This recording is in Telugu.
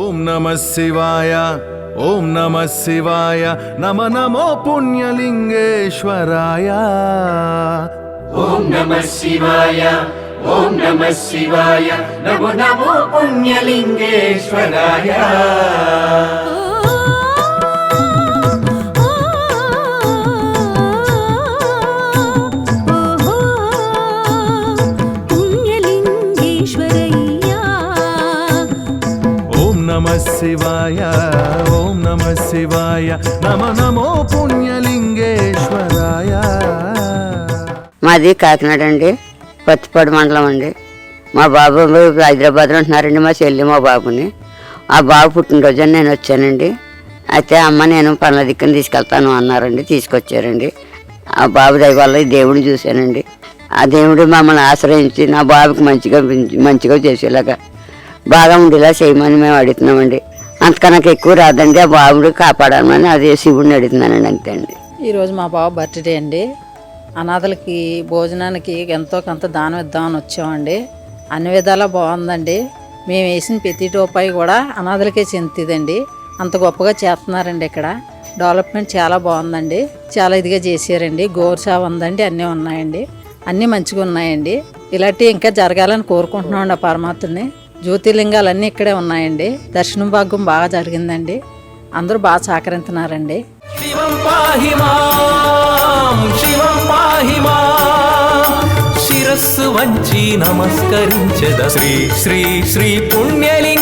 ఓం నమ శివాయ ఓం నమ శివాయ నమ నమో పుణ్యలింగేశ్వరాయ. ఓం నమ శివాయ ఓం నమ శివాయ నమో నమో పుణ్యలింగేశ్వరాయ. నమ శివాయ ఓం నమ శివాయ నమ నమో పుణ్యలింగేశ్వరాయ. మాది కాకినాడ అండి పత్తిపాడు మండలం అండి. మా బాబు హైదరాబాద్లో ఉంటున్నారండి మా చెల్లి మా బాబుని. ఆ బాబు పుట్టినరోజు నేను వచ్చానండి. అయితే అమ్మ నేను పనుల దిక్కుని తీసుకెళ్తాను అన్నారండి తీసుకొచ్చారండి. ఆ బాబు దయ వల్ల ఈ దేవుడిని చూశానండి. ఆ దేవుడు మమ్మల్ని ఆశ్రయించి నా బాబుకి మంచిగా మంచిగా చేసేలాగా బాగా ఉండేలా చేయమని మేము అడుగుతున్నామండి. అంతకన్నా నాకు ఎక్కువ రాదండి ఆ బాబుడు కాపాడమని అదే శివుడిని అడుగుతున్నానండి అంతే అండి. ఈరోజు మా బాబు బర్త్డే అండి. అనాథలకి భోజనానికి ఎంతో కొంత దానం ఇద్దామని వచ్చామండి. అన్ని విధాలా బాగుందండి. మేము వేసిన ప్రతి రూపాయి కూడా అనాథలకే చెందుతుందండి. అంత గొప్పగా చేస్తున్నారండి ఇక్కడ. డెవలప్మెంట్ చాలా బాగుందండి. చాలా ఇదిగా చేశారండి. గోర్షా ఉందండి అన్నీ ఉన్నాయండి. అన్నీ మంచిగా ఉన్నాయండి. ఇలాంటివి ఇంకా జరగాలని కోరుకుంటున్నామండి ఆ పరమాత్మని. జ్యోతిర్లింగాలు అన్నీ ఇక్కడే ఉన్నాయండి. దర్శనం భాగ్యం బాగా జరిగిందండి. అందరూ బాగా సహకరిస్తున్నారండి శివం పాహి మాం శివం పాహి మాం. శిరస్సు వంచి నమస్కరించద శ్రీ శ్రీ శ్రీ పుణ్యలింగే